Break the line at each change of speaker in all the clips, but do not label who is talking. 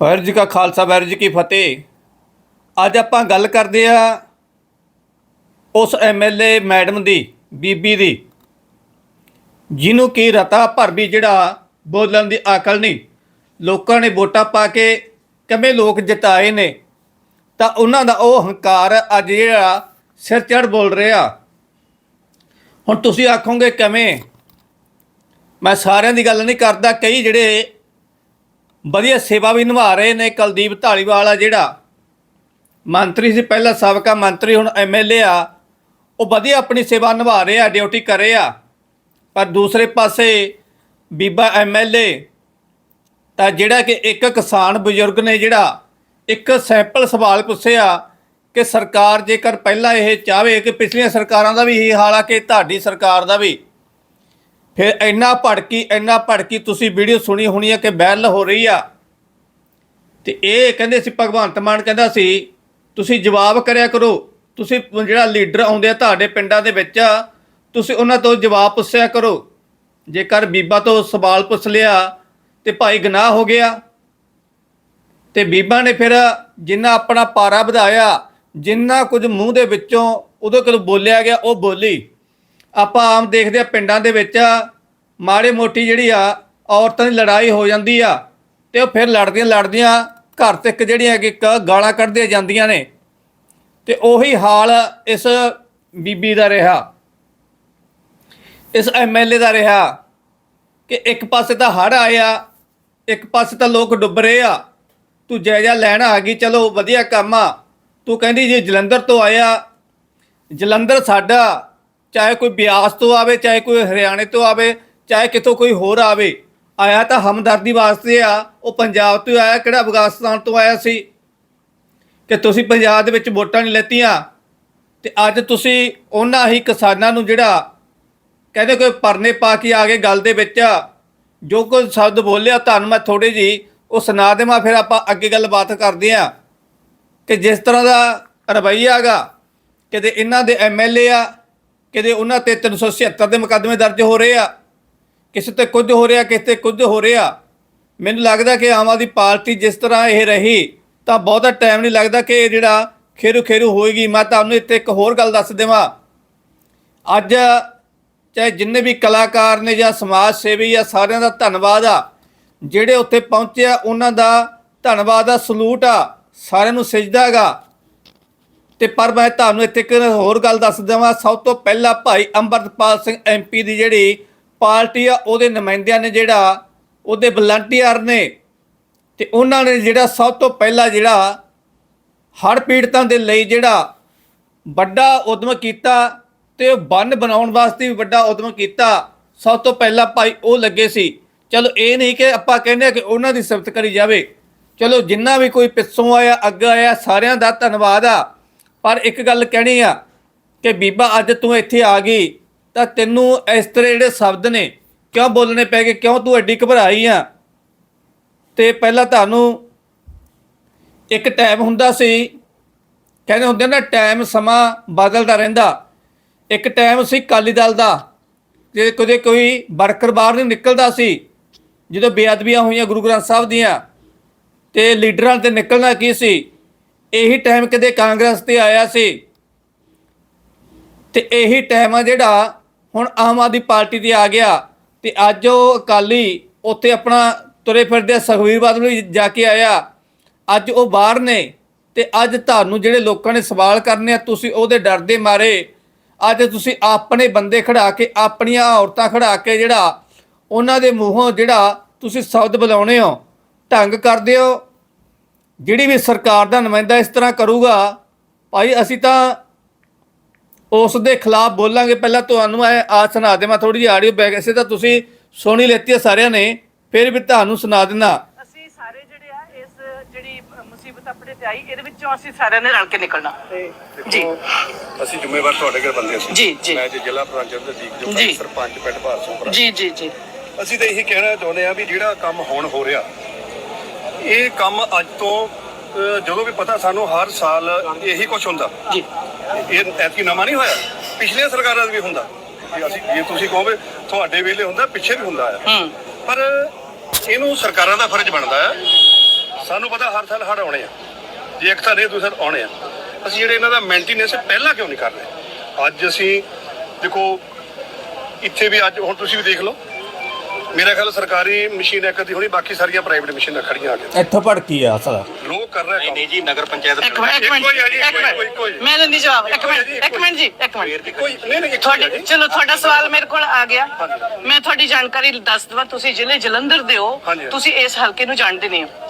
ਵਾਹਿਗੁਰੂ ਜੀ ਕਾ ਖਾਲਸਾ ਵਾਹਿਗੁਰੂ ਜੀ ਕੀ ਫਤਿਹ। ਅੱਜ ਆਪਾਂ ਗੱਲ ਕਰਦੇ ਆ ਉਸ ਐਮਐਲਏ ਮੈਡਮ ਦੀ, ਬੀਬੀ ਦੀ, ਜਿਹਨੂੰ ਕੀ ਰਤਾ ਭਰ ਵੀ ਜਿਹੜਾ ਬੋਲਣ ਦੀ ਅਕਲ ਨਹੀਂ। ਲੋਕਾਂ ਨੇ ਵੋਟਾਂ ਪਾ ਕੇ ਕਿਵੇਂ ਲੋਕ ਜਿਤਾਏ ਨੇ, ਤਾਂ ਉਹਨਾਂ ਦਾ ਉਹ ਹੰਕਾਰ ਅੱਜ ਜਿਹੜਾ ਸਿਰ ਚੜ ਬੋਲ ਰਿਹਾ। ਹੁਣ ਤੁਸੀਂ ਆਖੋਗੇ ਕਿਵੇਂ? ਮੈਂ ਸਾਰਿਆਂ ਦੀ ਗੱਲ ਨਹੀਂ ਕਰਦਾ, ਕਈ ਜਿਹੜੇ ਵਧੀਆ ਸੇਵਾ ਵੀ ਨਿਭਾ ਰਹੇ ਨੇ ਕੁਲਦੀਪ ਢਾਲੀਵਾਲ ਆ ਜਿਹੜਾ। ਮੰਤਰੀ ਸੀ, ਪਹਿਲਾਂ ਸਾਬਕਾ ਮੰਤਰੀ, ਹੁਣ ਐਮਐਲਏ ਆ। ਉਹ ਵਧੀਆ ਆਪਣੀ ਸੇਵਾ ਨਿਭਾ ਰਹੇ ਆ, ਡਿਊਟੀ ਕਰ ਰਹੇ ਆ। ਪਰ ਦੂਸਰੇ ਪਾਸੇ ਬੀਬਾ ਐਮਐਲਏ ਤਾਂ ਜਿਹੜਾ ਕਿ ਇੱਕ ਕਿਸਾਨ ਬਜ਼ੁਰਗ ਨੇ ਜਿਹੜਾ, ਇੱਕ ਸੈਂਪਲ ਸਵਾਲ ਪੁੱਛਿਆ ਕਿ ਸਰਕਾਰ ਜੇਕਰ ਪਹਿਲਾਂ ਇਹ ਚਾਹਵੇ ਕਿ ਪਿਛਲੀਆਂ ਸਰਕਾਰਾਂ ਦਾ ਵੀ ਇਹੀ ਹਾਲ ਆ ਕਿ ਤੁਹਾਡੀ ਸਰਕਾਰ ਦਾ ਵੀ ਫਿਰ ਇੰਨਾ ਭੜਕੀ ਇੰਨਾ ਭੜਕੀ ਤੁਸੀਂ ਵੀਡੀਓ ਸੁਣੀ ਹੋਣੀ ਹੈ ਕਿ ਵਾਇਰਲ ਹੋ ਰਹੀ ਆ। ਤੇ ਇਹ ਕਹਿੰਦੇ ਸੀ, ਭਗਵੰਤ ਮਾਨ ਕਹਿੰਦਾ ਸੀ, ਤੁਸੀਂ ਜਵਾਬ ਕਰਿਆ ਕਰੋ, ਤੁਸੀਂ ਜਿਹੜਾ ਲੀਡਰ ਆਉਂਦੇ ਆ ਤੁਹਾਡੇ ਪਿੰਡਾਂ ਦੇ ਵਿੱਚ, ਤੁਸੀਂ ਉਹਨਾਂ ਤੋਂ ਜਵਾਬ ਪੁੱਛਿਆ ਕਰੋ। ਜੇਕਰ ਬੀਬਾ ਤੋਂ ਸਵਾਲ ਪੁੱਛ ਲਿਆ, ਤੇ ਭਾਈ ਗਨਾਹ ਹੋ ਗਿਆ। ਤੇ ਬੀਬਾ ਨੇ ਫਿਰ ਜਿੰਨਾ ਆਪਣਾ ਪਾਰਾ ਵਧਾਇਆ, ਜਿੰਨਾ ਕੁਝ ਮੂੰਹ ਦੇ ਵਿੱਚੋਂ ਉਹਦੇ ਕੋਲ ਬੋਲਿਆ ਗਿਆ, ਉਹ ਬੋਲੀ। ਆਪਾਂ ਆਮ ਦੇਖਦੇ ਆ ਪਿੰਡਾਂ ਦੇ ਵਿੱਚ ਮਾੜੇ ਮੋਟੀ ਜਿਹੜੀ ਆ, ਔਰਤਾਂ ਦੀ ਲੜਾਈ ਹੋ ਜਾਂਦੀ ਆ ਤੇ ਉਹ ਫਿਰ ਲੜਦੀਆਂ ਲੜਦੀਆਂ ਘਰ ਤੱਕ ਜਿਹੜੀਆਂ ਕਿ ਗਾਲਾਂ ਕੱਢਦੀਆਂ ਜਾਂਦੀਆਂ ਨੇ। ਤੇ ਉਹੀ ਹਾਲ ਇਸ ਬੀਬੀ ਦਾ ਰਿਹਾ। ਇਸ ਐਮਐਲਏ ਦਾ ਰਿਹਾ ਕਿ ਇੱਕ ਪਾਸੇ ਤਾਂ ਹੜ ਆਇਆ ਇੱਕ ਪਾਸੇ ਤਾਂ ਲੋਕ ਡੁੱਬ ਰਹੇ ਆ। ਤੂੰ ਜਾਇਜ਼ਾ ਲੈਣ ਆ ਗਈ, ਚਲੋ ਵਧੀਆ ਕੰਮ ਆ। ਤੂੰ ਕਹਿੰਦੀ ਜੇ ਜਲੰਧਰ ਤੋਂ ਆਇਆ, ਜਲੰਧਰ ਸਾਡਾ ਚਾਹੇ ਕੋਈ ਬਿਆਸ ਤੋਂ ਆਵੇ, ਚਾਹੇ ਕੋਈ ਹਰਿਆਣੇ ਤੋਂ ਆਵੇ, ਚਾਹੇ ਕਿਤੋਂ ਕੋਈ ਹੋਰ ਆਵੇ, ਆਇਆ ਤਾਂ ਹਮਦਰਦੀ ਵਾਸਤੇ ਆ, ਉਹ ਪੰਜਾਬ ਤੋਂ ਆਇਆ, ਕਿਹੜਾ ਅਫਗਾਨਿਸਤਾਨ ਤੋਂ ਆਇਆ ਸੀ? ਕਿ ਤੁਸੀਂ ਪੰਜਾਬ ਦੇ ਵਿੱਚ ਵੋਟਾਂ ਨਹੀਂ ਲੈਤੀਆਂ? ਤੇ ਅੱਜ ਤੁਸੀਂ ਉਹਨਾਂ ਹੀ ਕਿਸਾਨਾਂ ਨੂੰ ਜਿਹੜਾ ਕਹਿੰਦੇ ਕੋਈ ਪਰਨੇ ਪਾ ਕੇ ਆ ਗਏ ਗੱਲ ਦੇ ਵਿੱਚ, ਜੋ ਕੋਈ ਸ਼ਬਦ ਬੋਲਿਆ ਤੁਹਾਨੂੰ ਮੈਂ ਥੋੜੀ ਜੀ ਉਹ ਸੁਣਾ ਦੇਵਾਂ, ਫਿਰ ਆਪਾਂ ਅੱਗੇ ਗੱਲਬਾਤ ਕਰਦੇ ਆ ਕਿ ਜਿਸ ਤਰ੍ਹਾਂ ਦਾ ਰਵੱਈਆ ਹੈਗਾ, ਕਿਤੇ ਇਹਨਾਂ ਦੇ ਐਮਐਲਏ ਆ ਕਿਤੇ ਉਹਨਾਂ ਤੇ 376 ਦੇ ਮੁਕੱਦਮੇ ਦਰਜ ਹੋ ਰਹੇ ਆ, ਕਿਸੇ ਤੇ ਕੁਝ ਹੋ ਰਿਹਾ, ਕਿਸੇ ਤੇ ਕੁਝ ਹੋ ਰਿਹਾ, ਮੈਨੂੰ ਲੱਗਦਾ ਕਿ ਆਮ ਆਦਮੀ ਪਾਰਟੀ ਜਿਸ ਤਰ੍ਹਾਂ ਇਹ ਰਹੀ, ਤਾਂ ਬਹੁਤਾ ਟਾਈਮ ਨਹੀਂ ਲੱਗਦਾ ਕਿ ਇਹ ਜਿਹੜਾ ਖੇਰੂ ਖੇਰੂ ਹੋਏਗੀ। ਮੈਂ ਤੁਹਾਨੂੰ ਇੱਥੇ ਇੱਕ ਹੋਰ ਗੱਲ ਦੱਸ ਦੇਵਾਂ। ਅੱਜ ਚਾਹੇ ਜਿੰਨੇ ਵੀ ਕਲਾਕਾਰ ਨੇ ਜਾਂ ਸਮਾਜ ਸੇਵੀ ਆ, ਸਾਰਿਆਂ ਦਾ ਧੰਨਵਾਦ ਆ। ਜਿਹੜੇ ਉੱਥੇ ਪਹੁੰਚੇ ਆ, ਉਹਨਾਂ ਦਾ ਧੰਨਵਾਦ ਆ ਸਲੂਟ ਆ। ਸਾਰਿਆਂ ਨੂੰ ਸਜਦਾ ਹੈਗਾ। ਤੇ ਪਰ ਮੈਂ ਤੁਹਾਨੂੰ ਇੱਥੇ ਇੱਕ ਹੋਰ ਗੱਲ ਦੱਸ ਦੇਵਾਂ। ਸਭ ਤੋਂ ਪਹਿਲਾਂ ਭਾਈ ਅੰਮ੍ਰਿਤਪਾਲ ਸਿੰਘ ਐਮਪੀ ਦੀ ਜਿਹੜੀ ਪਾਰਟੀ ਆ, ਉਹਦੇ ਨੁਮਾਇੰਦਿਆਂ ਨੇ ਜਿਹੜਾ, ਉਹਦੇ ਵਲੰਟੀਅਰ ਨੇ ਤੇ ਉਹਨਾਂ ਨੇ ਜਿਹੜਾ ਸਭ ਤੋਂ ਪਹਿਲਾਂ ਜਿਹੜਾ ਹੜ੍ਹ ਪੀੜਤਾਂ ਦੇ ਲਈ ਜਿਹੜਾ ਵੱਡਾ ਉਦਮ ਕੀਤਾ ਤੇ ਬੰਨ ਬਣਾਉਣ ਵਾਸਤੇ ਵੀ ਵੱਡਾ ਉਦਮ ਕੀਤਾ। ਸਭ ਤੋਂ ਪਹਿਲਾਂ ਭਾਈ ਉਹ ਲੱਗੇ ਸੀ। ਚਲੋ ਇਹ ਨਹੀਂ ਕਿ ਆਪਾਂ ਕਹਿੰਦੇ ਆ ਕਿ ਉਹਨਾਂ ਦੀ ਸਿਫਤ ਕਰੀ ਜਾਵੇ। ਚਲੋ ਜਿੰਨਾ ਵੀ ਕੋਈ ਪਿੱਛੋਂ ਆਇਆ, ਅੱਗੇ ਆਇਆ, ਸਾਰਿਆਂ ਦਾ ਧੰਨਵਾਦ ਆ। ਪਰ ਇੱਕ ਗੱਲ ਕਹਿਣੀ ਆ ਕਿ ਬੀਬਾ ਅੱਜ ਤੂੰ ਇੱਥੇ ਆ ਗਈ ਤਾਂ ਤੈਨੂੰ ਇਸ ਤਰ੍ਹਾਂ ਜਿਹੜੇ ਸ਼ਬਦ ਨੇ ਕਿਉਂ ਬੋਲਣੇ ਪੈ ਗਏ? ਕਿਉਂ ਤੂੰ ਐਡੀ ਘਬਰਾਈ ਆ? ਤੇ ਪਹਿਲਾਂ ਤੁਹਾਨੂੰ ਇੱਕ ਟਾਈਮ ਹੁੰਦਾ ਸੀ, ਕਹਿੰਦੇ ਹੁੰਦੇ ਨਾ ਟਾਈਮ ਸਮਾਂ ਬਦਲਦਾ ਰਹਿੰਦਾ। ਇੱਕ ਟਾਈਮ ਸੀ ਕਾਲੀ ਦਲ ਦਾ ਜੇ ਕਦੇ ਕੋਈ ਵਰਕਰ ਬਾਹਰ ਨਹੀਂ ਨਿਕਲਦਾ ਸੀ। ਜਦੋਂ ਬੇਅਦਬੀਆਂ ਹੋਈਆਂ ਗੁਰੂ ਗ੍ਰੰਥ ਸਾਹਿਬ ਦੀਆਂ, ਤੇ ਲੀਡਰਾਂ ਤੇ ਨਿਕਲਣਾ ਕੀ ਸੀ? ਇਹੀ ਟਾਈਮ ਕਦੇ ਕਾਂਗਰਸ ਤੇ ਆਇਆ ਸੀ। ਤੇ ਇਹੀ ਟਾਈਮ ਆ ਜਿਹੜਾ ਹੁਣ ਆਮ ਆਦਮੀ ਪਾਰਟੀ ਤੇ ਆ ਗਿਆ। ਤੇ ਅੱਜ ਉਹ ਅਕਾਲੀ ਉੱਥੇ ਆਪਣਾ ਤੁਰੇ ਫਿਰਦੇ ਸੁਖਬੀਰ ਬਾਦਲ ਵੀ ਜਾ ਕੇ ਆਇਆ। ਅੱਜ ਉਹ ਬਾਹਰ ਨੇ ਤੇ ਅੱਜ ਤੁਹਾਨੂੰ ਜਿਹੜੇ ਲੋਕਾਂ ਨੇ ਸਵਾਲ ਕਰਨੇ ਆ, ਤੁਸੀਂ ਉਹਦੇ ਡਰ ਦੇ ਮਾਰੇ। ਅੱਜ ਤੁਸੀਂ ਆਪਣੇ ਬੰਦੇ ਖੜਾ ਕੇ, ਆਪਣੀਆਂ ਔਰਤਾਂ ਖੜਾ ਕੇ ਜਿਹੜਾ ਉਹਨਾਂ ਦੇ ਮੂੰਹੋਂ ਜਿਹੜਾ ਤੁਸੀਂ ਸ਼ਬਦ ਬੁਲਾਉਣੇ ਹੋ, ਢੰਗ ਕਰਦੇ ਹੋ। ਜਿਹੜੀ ਵੀ ਸਰਕਾਰ ਦਾ ਨੁਮਾਇੰਦਾ ਇਸ ਤਰ੍ਹਾਂ ਕਰੂਗਾ ਭਾਈ ਅਸੀਂ ਤਾਂ ਉਸ ਦੇ ਖਿਲਾਫ ਬੋਲਾਂਗੇ। ਪਹਿਲਾਂ ਤੁਹਾਨੂੰ ਮੈਂ ਆ ਸੁਣਾ ਦੇਵਾਂ ਥੋੜੀ ਜਿਹੀ ਆਡੀਓ ਬੈਕ ਐਸੇ ਤਾਂ ਤੁਸੀਂ ਸੁਣੀ ਲੈਤੀ ਹੈ ਸਾਰਿਆਂ ਨੇ ਫਿਰ ਵੀ ਤੁਹਾਨੂੰ ਸੁਣਾ ਦਿੰਦਾ।
ਅਸੀਂ ਸਾਰੇ ਜਿਹੜੇ ਆ ਇਸ ਜਿਹੜੀ ਮੁਸੀਬਤ ਆਪਣੇ ਤੇ ਆਈ ਇਹਦੇ ਵਿੱਚੋਂ ਅਸੀਂ ਸਾਰਿਆਂ ਨੇ ਰਲ ਕੇ ਨਿਕਲਣਾ। ਜੀ।
ਅਸੀਂ ਜ਼ਿੰਮੇਵਾਰ ਤੁਹਾਡੇ ਘਰ ਬੰਦੇ ਅਸੀਂ।
ਜੀ, ਜੀ।
ਮੈਂ ਜੇ ਜ਼ਿਲ੍ਹਾ ਪ੍ਰਧਾਨ ਚੰਦਰਦੀਪ ਜੋ
ਜੀ।
ਸਰਪੰਚ ਪਿੰਡ ਭਾਰਸੋਪੁਰਾ
ਜੀ ਜੀ ਜੀ।
ਅਸੀਂ ਤਾਂ ਇਹੀ ਕਹਿਣਾ ਚਾਹੁੰਦੇ ਆ ਵੀ ਜਿਹੜਾ ਕੰਮ ਹੁਣ ਹੋ ਰਿਹਾ ਇਹ ਕੰਮ ਅੱਜ ਤੋਂ ਜਦੋਂ ਵੀ ਪਤਾ ਸਾਨੂੰ ਹਰ ਸਾਲ ਇਹੀ ਕੁਝ ਹੁੰਦਾ।
ਜੀ।
ਇਹ ਐਤਕੀ ਨਵਾਂ ਨਹੀਂ ਹੋਇਆ ਪਿਛਲੀਆਂ ਸਰਕਾਰਾਂ ਦਾ ਵੀ ਹੁੰਦਾ। ਜੇ ਅਸੀਂ ਜੇ ਤੁਸੀਂ ਕਹੋਗੇ ਤੁਹਾਡੇ ਵੇਲੇ ਹੁੰਦਾ ਪਿੱਛੇ ਵੀ ਹੁੰਦਾ ਆ।
ਹੂੰ।
ਪਰ ਇਹਨੂੰ ਸਰਕਾਰਾਂ ਦਾ ਫਰਜ਼ ਬਣਦਾ ਆ। ਸਾਨੂੰ ਪਤਾ ਹਰ ਸਾਲ ਹੜ੍ਹ ਆਉਣੇ ਆ। ਜੇ ਇੱਕ ਸਾਲ ਇਹ ਦੂਸਰਾ ਆਉਣੇ ਆ। ਅਸੀਂ ਜਿਹੜੇ ਇਹਨਾਂ ਦਾ ਮੇਨਟੇਨੈਂਸ ਪਹਿਲਾਂ ਕਿਉਂ ਨਹੀਂ ਕਰ ਰਹੇ? ਅੱਜ ਅਸੀਂ ਦੇਖੋ ਇੱਥੇ ਵੀ ਅੱਜ ਹੁਣ ਤੁਸੀਂ ਵੀ ਦੇਖ ਲਓ। ਮੇਰਾ ਖਿਆਲ ਸਰਕਾਰੀ ਮਸ਼ੀਨ ਇੱਕ ਦੀ ਹੋਣੀ ਬਾਕੀ ਸਾਰੀਆਂ ਪ੍ਰਾਈਵੇਟ ਮਸ਼ੀਨਾਂ ਖੜੀਆਂ ਆ ਕੇ।
ਇੱਥੋਂ ਭੜਕੀ ਆ ਅਸਲ।
ਲੋਕ ਕਰ ਰਹੇ
ਨਹੀਂ ਜੀ ਨਗਰ ਪੰਚਾਇਤ
ਇੱਕ ਮਿੰਟ ਇੱਕ ਮਿੰਟ
ਇੱਕੋ
ਮਿੰਟ। ਮੈਂ ਦਿੰਦੀ ਜਵਾਬ ਇੱਕ ਮਿੰਟ
ਜੀ,
ਇੱਕ ਮਿੰਟ ਜੀ ਇੱਕ ਮਿੰਟ।
ਕੋਈ ਨਹੀਂ ਨਹੀਂ
ਤੁਹਾਡੇ ਚਲੋ ਤੁਹਾਡਾ ਸਵਾਲ ਮੇਰੇ ਕੋਲ ਆ ਗਿਆ। ਮੈਂ ਤੁਹਾਡੀ ਜਾਣਕਾਰੀ ਦੱਸ ਦਵਾਂ ਤੁਸੀਂ ਜ਼ਿਲ੍ਹੇ ਜਲੰਧਰ ਦੇ ਹੋ। ਤੁਸੀਂ ਇਸ ਹਲਕੇ ਨੂੰ ਜਾਣਦੇ ਨਹੀਂ ਹੋ।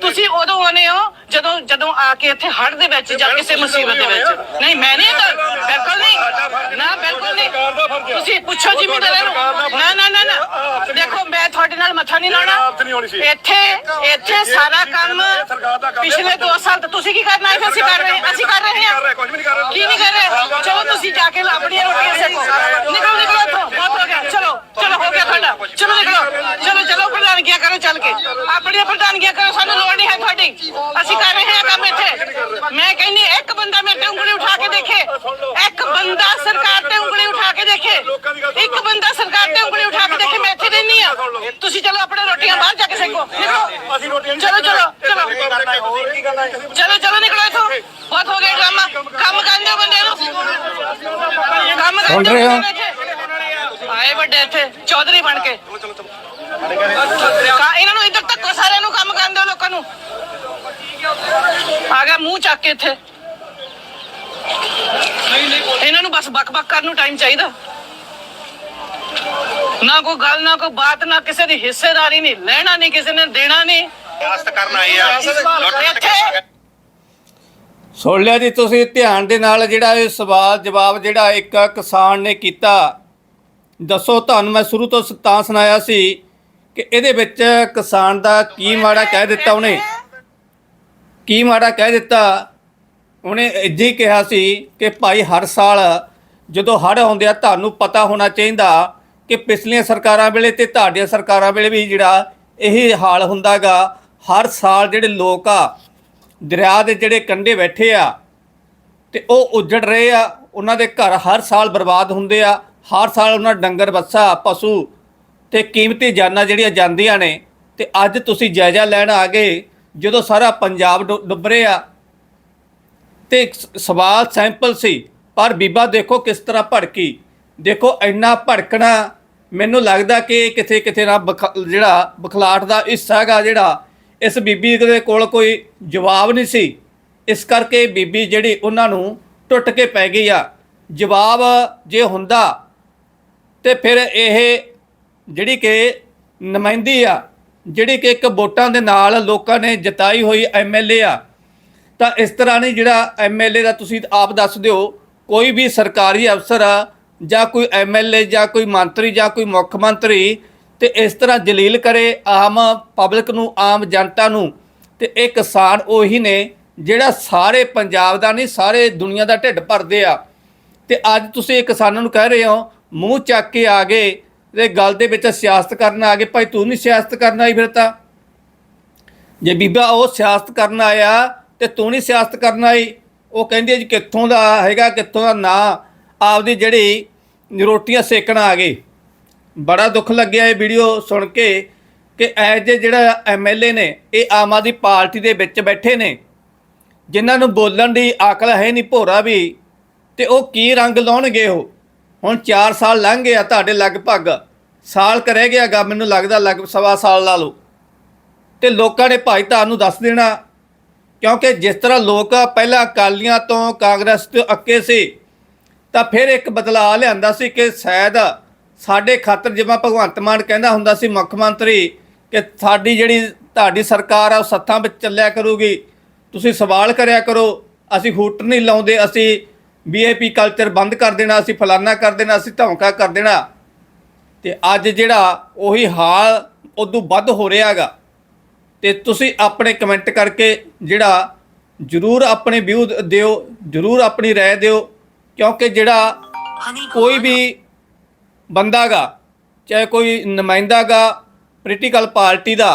ਤੁਸੀਂ ਉਦੋਂ ਆਉਨੇ ਹੋ ਜਦੋਂ ਜਦੋਂ ਆ ਕੇ ਇੱਥੇ ਹੜ ਦੇ ਵਿੱਚ ਜਾਂ ਕਿਸੇ ਮੁਸੀਬਤ ਦੇ ਵਿੱਚ। ਨਹੀਂ ਮੈਂ ਨਹੀਂ ਤਾਂ ਬਿਲਕੁਲ ਨਹੀਂ। ਨਾ ਬਿਲਕੁਲ ਨਹੀਂ। ਤੁਸੀਂ ਪੁੱਛੋ ਜ਼ਿਮੀਂਦਾਰਾਂ ਨੂੰ। ਨਾ ਨਾ ਨਾ ਨਾ। ਦੇਖੋ ਮੈਂ ਤੁਹਾਡੇ ਨਾਲ ਮੱਥਾ ਨਹੀਂ ਲਾਉਣਾ। ਇੱਥੇ ਇੱਥੇ ਸਾਰਾ ਕੰਮ। ਪਿਛਲੇ 2 ਸਾਲ ਤੋਂ ਤੁਸੀਂ ਕੀ ਕਰਨਾ ਹੈ ਅਸੀਂ ਕਰ ਰਹੇ ਹਾਂ ਅਸੀਂ ਕਰ ਰਹੇ ਹਾਂ
ਕੁਝ ਵੀ ਨਹੀਂ ਕਰ ਰਹੇ
ਕੀ ਨਹੀਂ ਕਰ ਰਹੇ ਚਲੋ ਤੁਸੀਂ ਜਾ ਕੇ ਆਪਣੀਆਂ ਰੋਟੀਆਂ ਸੇਕੋ ਨਿਕਲੋ ਨਿਕਲੋ ਇੱਥੋਂ ਬਹੁਤ ਹੋ ਗਿਆ ਚਲੋ ਚਲੋ ਹੋ ਗਿਆ ਤੁਹਾਡਾ ਚਲੋ ਨਿਕਲੋ ਚਲੋ ਚਲੋ ਪ੍ਰਧਾਨਗੀਆਂ ਕਰੋ ਚੱਲ ਕੇ ਆਪਣੀਆਂ ਪ੍ਰਧਾਨਗੀਆਂ ਕਰੋ ਸਾਨੂੰ ਲੋੜ ਨਹੀਂ ਹੈ ਤੁਹਾਡੀ ਅਸੀਂ ਕਰ ਰਹੇ ਹਾਂ ਕੰਮ ਇੱਥੇ ਮੈਂ ਕਹਿੰਦੀ ਇੱਕ ਬੰਦਾ ਮੇਰੇ ਤੇ ਉਂਗਲੀ ਉਠਾ ਕੇ ਦੇਖੇ ਇੱਕ ਬੰਦਾ ਸਰਕਾਰ ਤੇ ਉਂਗਲੀ ਉਠਾ ਕੇ ਦੇਖੇ। ਇੱਕ ਬੰਦਾ ਸਰਕਾਰ ਤੇ ਉਂਗਲੀ ਉਠਾ ਕੇ ਦੇਖੇ ਮੈਂ ਇੱਥੇ ਰਹਿੰਦੀ ਆ। ਤੁਸੀਂ ਚਲੋ ਆਪਣੇ ਰੋਟੀਆਂ ਬਾਹਰ ਜਾ ਕੇ ਸੇਕੋ। ਨਿਕਲੋ।
ਅਸੀਂ ਰੋਟੀਆਂ
ਚਲੋ ਚਲੋ ਚਲੋ।
ਹੈ
ਚਲੋ ਚਲੋ ਨਿਕਲੋ ਇੱਥੋਂ। ਬਹੁਤ ਹੋ ਗਿਆ ਡਰਾਮਾ। ਕੰਮ ਕਰਦੇ ਹੋ। ਬੰਦੇ ਨੂੰ। ਕੰਮ ਕਰਦੇ
ਰਹੇ ਹੋ?
ਆਏ ਵੱਡੇ ਇੱਥੇ ਚੌਧਰੀ ਬਣ ਕੇ। ਕਾ ਇਹਨਾਂ ਨੂੰ ਇੱਧਰ ਤੱਕ ਸਾਰਿਆਂ ਨੂੰ ਕੰਮ ਕਰਨ ਦਿਓ ਲੋਕਾਂ ਨੂੰ। ਆ ਗਿਆ ਮੂੰਹ ਚੱਕ ਕੇ ਇੱਥੇ। ਇਹਨਾਂ ਨੂੰ ਬਸ ਬਕ ਬਕ ਕਰਨ ਨੂੰ ਟਾਈਮ ਚਾਹੀਦਾ। ਨਾ ਕੋਈ ਗੱਲ ਨਾ ਕੋਈ ਬਾਤ ਨਾ ਕਿਸੇ ਦੀ ਹਿੱਸੇਦਾਰੀ ਨਹੀਂ ਲੈਣਾ ਨਹੀਂ ਕਿਸੇ ਨੇ ਦੇਣਾ ਨਹੀਂ।
ਸਿਆਸਤ ਕਰਨ ਆਏ ਆ।
ਇੱਥੇ।
ਸੁਣ ਲਿਆ ਜੀ ਤੁਸੀਂ ਧਿਆਨ ਦੇ ਨਾਲ ਜਿਹੜਾ ਇਹ ਸਵਾਲ ਜਵਾਬ ਜਿਹੜਾ ਇੱਕ ਕਿਸਾਨ ਨੇ ਕੀਤਾ ਦੱਸੋ ਤੁਹਾਨੂੰ ਮੈਂ ਸ਼ੁਰੂ ਤੋਂ ਤਾਂ ਸੁਣਾਇਆ ਸੀ ਕਿ ਇਹਦੇ ਵਿੱਚ ਕਿਸਾਨ ਦਾ ਕੀ ਮਾੜਾ ਕਹਿ ਦਿੱਤਾ ਉਹਨੇ? ਕੀ ਮਾੜਾ ਕਹਿ ਦਿੱਤਾ? ਉਹਨੇ ਇੱਦਾਂ ਹੀ ਕਿਹਾ ਸੀ ਕਿ ਭਾਈ ਹਰ ਸਾਲ ਜਦੋਂ ਹੜ੍ਹ ਆਉਂਦੇ ਆ, ਤੁਹਾਨੂੰ ਪਤਾ ਹੋਣਾ ਚਾਹੀਦਾ ਕਿ ਪਿਛਲੀਆਂ ਸਰਕਾਰਾਂ ਵੇਲੇ ਤੇ ਤੁਹਾਡੀਆਂ ਸਰਕਾਰਾਂ ਵੇਲੇ ਵੀ ਜਿਹੜਾ ਇਹੀ ਹਾਲ ਹੁੰਦਾਗਾ, ਹਰ ਸਾਲ ਜਿਹੜੇ ਲੋਕ ਆ, ਦਰਿਆ ਦੇ ਜਿਹੜੇ ਕੰਢੇ ਬੈਠੇ ਆ ਤੇ ਉਹ ਉੱਜੜ ਰਹੇ ਆ, ਉਹਨਾਂ ਦੇ ਘਰ ਹਰ ਸਾਲ ਬਰਬਾਦ ਹੁੰਦੇ ਆ, ਹਰ ਸਾਲ ਉਹਨਾਂ ਡੰਗਰ, ਬੱਸਾ, ਪਸ਼ੂ ਤੇ ਕੀਮਤੀ ਜਾਨਾਂ ਜਿਹੜੀਆਂ ਜਾਂਦੀਆਂ ਨੇ ਤੇ ਅੱਜ ਤੁਸੀਂ ਜਾਇਜ਼ਾ ਲੈਣ ਆ ਗਏ, ਜਦੋਂ ਸਾਰਾ ਪੰਜਾਬ ਡੁ- ਡੁੱਬ ਰਿਹਾ ਤੇ ਸ- ਸਵਾਲ ਸੈਂਪਲ ਸੀ, ਪਰ ਬੀਬਾ ਦੇਖੋ ਕਿਸ ਤਰ੍ਹਾਂ ਭੜਕੀ। ਦੇਖੋ ਇੰਨਾ ਭੜਕਣਾ, ਮੈਨੂੰ ਲੱਗਦਾ ਕਿ ਇਹ ਕਿਥੇ ਕਿਥੇ ਨਾ ਬਖ- ਜਿਹੜਾ ਬਖਲਾਟ ਦਾ ਹਿੱਸਾ ਹੈਗਾ ਜਿਹੜਾ, ਇਸ ਬੀਬੀ ਦੇ ਕੋਲ ਕੋਈ ਜਵਾਬ ਨਹੀਂ ਸੀ। ਇਸ ਕਰਕੇ ਬੀਬੀ ਜਿਹੜੀ ਉਹਨਾਂ ਨੂੰ ਟੁੱਟ ਕੇ ਪੈ ਗਈ ਆ। ਜਵਾਬ ਜੇ ਹੁੰਦਾ, ਤੇ ਫਿਰ ਇਹ ਜਿਹੜੀ ਕਿ ਨੁਮਾਇੰਦੀ ਆ, ਜਿਹੜੀ ਕਿ ਇੱਕ ਵੋਟਾਂ ਦੇ ਨਾਲ ਲੋਕਾਂ ਨੇ ਜਿਤਾਈ ਹੋਈ ਐਮਐਲਏ ਆ ਤਾਂ ਇਸ ਤਰ੍ਹਾਂ ਨਹੀਂ ਜਿਹੜਾ ਐਮਐਲਏ ਦਾ ਤੁਸੀਂ ਆਪ ਦੱਸ ਦਿਓ, ਕੋਈ ਵੀ ਸਰਕਾਰੀ ਅਫਸਰ ਆ, ਜਾਂ ਕੋਈ ਐਮਐਲਏ ਜਾਂ ਕੋਈ ਮੰਤਰੀ, ਜਾਂ ਕੋਈ ਮੁੱਖ ਮੰਤਰੀ, ਤੇ ਇਸ ਤਰ੍ਹਾਂ ਜਲੀਲ ਕਰੇ ਆਮ ਪਬਲਿਕ ਨੂੰ, ਆਮ ਜਨਤਾ ਨੂੰ, ਤੇ ਇਹ ਕਿਸਾਨ ਉਹੀ ਨੇ ਜਿਹੜਾ ਸਾਰੇ ਪੰਜਾਬ ਦਾ ਨਹੀਂ, ਸਾਰੇ ਦੁਨੀਆ ਦਾ ਢਿੱਡ ਭਰਦੇ ਆ। ਤੇ ਅੱਜ ਤੁਸੀਂ ਇਹ ਕਿਸਾਨਾਂ ਨੂੰ ਕਹਿ ਰਹੇ ਹੋ, ਮੂੰਹ ਚੱਕ ਕੇ ਆ ਗਏ, ਤੇ ਗੱਲ ਦੇ ਵਿੱਚ ਸਿਆਸਤ ਕਰਨ ਆ ਗਏ, ਭਾਈ ਤੂੰ ਨਹੀਂ ਸਿਆਸਤ ਕਰਨ ਆਈ ਫਿਰ ਤਾਂ। ਜੇ ਬੀਬਾ ਉਹ ਸਿਆਸਤ ਕਰਨ ਆਇਆ ਤੇ ਤੂੰ ਨਹੀਂ ਸਿਆਸਤ ਕਰਨ ਆਈ। ਉਹ ਕਹਿੰਦੀ ਹੈ ਜੀ ਕਿੱਥੋਂ ਦਾ ਹੈਗਾ, ਕਿੱਥੋਂ ਦਾ ਨਾਂ। ਆਪਦੀ ਜਿਹੜੀ ਰੋਟੀਆਂ ਸੇਕਣ ਆ ਗਏ ਬੜਾ ਦੁੱਖ ਲੱਗਿਆ ਇਹ ਵੀਡੀਓ ਸੁਣ ਕੇ ਕਿ ਐਜ ਜੇ ਜਿਹੜਾ ਐਮਐਲਏ ਨੇ, ਇਹ ਆਮ ਆਦਮੀ ਪਾਰਟੀ ਦੇ ਵਿੱਚ ਬੈਠੇ ਨੇ। ਜਿਨ੍ਹਾਂ ਨੂੰ ਬੋਲਣ ਦੀ ਅਕਲ ਹੈ ਨਹੀਂ ਭੋਰਾ ਵੀ। ਤੇ ਉਹ ਕੀ ਰੰਗ ਲਾਉਣਗੇ ਉਹ? ਹੁਣ 4 ਸਾਲ ਲੰਘ ਗਏ ਆ ਤੁਹਾਡੇ ਲਗਭਗ। ਸਾਲ ਕਰ ਰਹਿ ਗਿਆਗਾ ਮੈਨੂੰ ਲੱਗਦਾ ਲਗ ਸਵਾ ਸਾਲ ਲਾ ਲਓ। ਤੇ ਲੋਕਾਂ ਨੇ ਭਾਈ ਤੁਹਾਨੂੰ ਦੱਸ ਦੇਣਾ ਕਿਉਂਕਿ ਜਿਸ ਤਰ੍ਹਾਂ ਲੋਕ ਪਹਿਲਾਂ ਅਕਾਲੀਆਂ ਤੋਂ ਕਾਂਗਰਸ ਤੋਂ ਅੱਕੇ ਸੀ, ਤਾਂ ਫਿਰ ਇੱਕ ਬਦਲਾਅ ਲਿਆਂਦਾ ਸੀ ਕਿ ਸ਼ਾਇਦ ਸਾਡੇ ਖਾਤਰ ਜਿਵੇਂ ਭਗਵੰਤ ਮਾਨ ਕਹਿੰਦਾ ਹੁੰਦਾ ਸੀ ਮੁੱਖ ਮੰਤਰੀ ਕਿ ਸਾਡੀ ਜਿਹੜੀ ਤੁਹਾਡੀ ਸਰਕਾਰ ਆ, ਉਹ ਸੱਥਾਂ ਵਿੱਚ ਚੱਲਿਆ ਕਰੂਗੀ। ਤੁਸੀਂ ਸਵਾਲ ਕਰਿਆ ਕਰੋ, ਅਸੀਂ ਹੂਟ ਨਹੀਂ ਲਾਉਂਦੇ, ਅਸੀਂ ਵੀਆਈਪੀ ਕਲਚਰ ਬੰਦ ਕਰ ਦੇਣਾ, ਅਸੀਂ ਫਲਾਨਾ ਕਰ ਦੇਣਾ, ਅਸੀਂ ਧੌਂਕਾ ਕਰ ਦੇਣਾ। ਤੇ ਅੱਜ ਜਿਹੜਾ ਉਹੀ ਹਾਲ ਉਦੋਂ ਵੱਧ ਹੋ ਰਿਹਾਗਾ ਤੇ ਤੁਸੀਂ ਆਪਣੇ ਕਮੈਂਟ ਕਰਕੇ ਜਿਹੜਾ ਜਰੂਰ ਆਪਣੇ ਵਿਊ ਦਿਓ ਜਰੂਰ ਆਪਣੀ رائے ਦਿਓ ਕਿਉਂਕਿ ਜਿਹੜਾ ਕੋਈ ਵੀ ਬੰਦਾਗਾ ਚਾਹੇ ਕੋਈ ਨੁਮਾਇੰਦਾਗਾ ਪੋਲੀਟੀਕਲ ਪਾਰਟੀ ਦਾ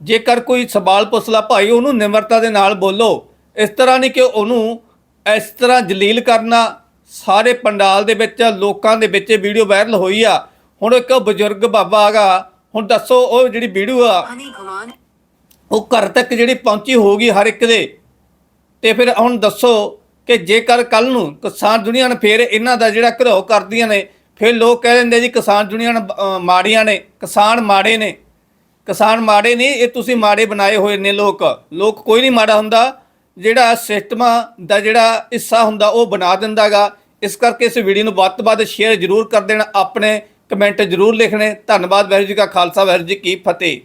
ਜੇਕਰ ਕੋਈ ਸਵਾਲ ਪੁੱਛਲਾ ਭਾਈ ਉਹਨੂੰ ਨਿਮਰਤਾ ਦੇ ਨਾਲ ਬੋਲੋ ਇਸ ਤਰ੍ਹਾਂ ਨਹੀਂ ਕਿ ਉਹਨੂੰ ਇਸ ਤਰ੍ਹਾਂ ਜਲੀਲ ਕਰਨਾ ਸਾਰੇ ਪੰਡਾਲ ਦੇ ਵਿੱਚ ਲੋਕਾਂ ਦੇ ਵਿੱਚ ਵੀਡੀਓ ਵਾਇਰਲ ਹੋਈ ਆ ਹੁਣ ਇੱਕ ਬਜ਼ੁਰਗ ਬਾਬਾ ਆਗਾ ਹੁਣ ਦੱਸੋ ਉਹ ਜਿਹੜੀ ਵੀਡੀਓ ਆ ਉਹ ਘਰ ਤੱਕ ਜਿਹੜੀ ਪਹੁੰਚੀ ਹੋਊਗੀ ਹਰ ਇੱਕ ਦੇ। ਤੇ ਫਿਰ ਹੁਣ ਦੱਸੋ ਕਿ ਜੇਕਰ ਕੱਲ ਨੂੰ ਕਿਸਾਨ ਯੂਨੀਅਨ ਨੇ ਫੇਰ ਇਹਨਾਂ ਦਾ ਜਿਹੜਾ ਘਰੋ ਕਰਦੀਆਂ ਨੇ, ਫਿਰ ਲੋਕ ਕਹਿ ਦਿੰਦੇ ਜੀ ਕਿਸਾਨ ਯੂਨੀਅਨ ਮਾੜੀਆਂ ਨੇ, ਕਿਸਾਨ ਮਾੜੇ ਨੇ। ਕਿਸਾਨ ਮਾੜੇ ਨਹੀਂ, ਇਹ ਤੁਸੀਂ ਮਾੜੇ ਬਣਾਏ ਹੋਏ ਨੇ ਲੋਕ। ਲੋਕ ਕੋਈ ਨਹੀਂ ਮਾੜਾ ਹੁੰਦਾ। ਜਿਹੜਾ ਸਿਸਟਮਾਂ ਦਾ ਜਿਹੜਾ ਹਿੱਸਾ ਹੁੰਦਾ, ਉਹ ਬਣਾ ਦਿੰਦਾਗਾ ਇਸ ਕਰਕੇ ਇਸ ਵੀਡੀਓ ਨੂੰ ਵੱਧ ਤੋਂ ਵੱਧ ਸ਼ੇਅਰ ਜ਼ਰੂਰ ਕਰ ਦੇਣਾ। ਆਪਣੇ ਕਮੈਂਟ ਜ਼ਰੂਰ ਲਿਖਣੇ। ਧੰਨਵਾਦ, ਵਾਹਿਗੁਰੂ ਜੀ ਕਾ ਖਾਲਸਾ, ਵਾਹਿਗੁਰੂ ਜੀ ਕੀ ਫਤਿਹ।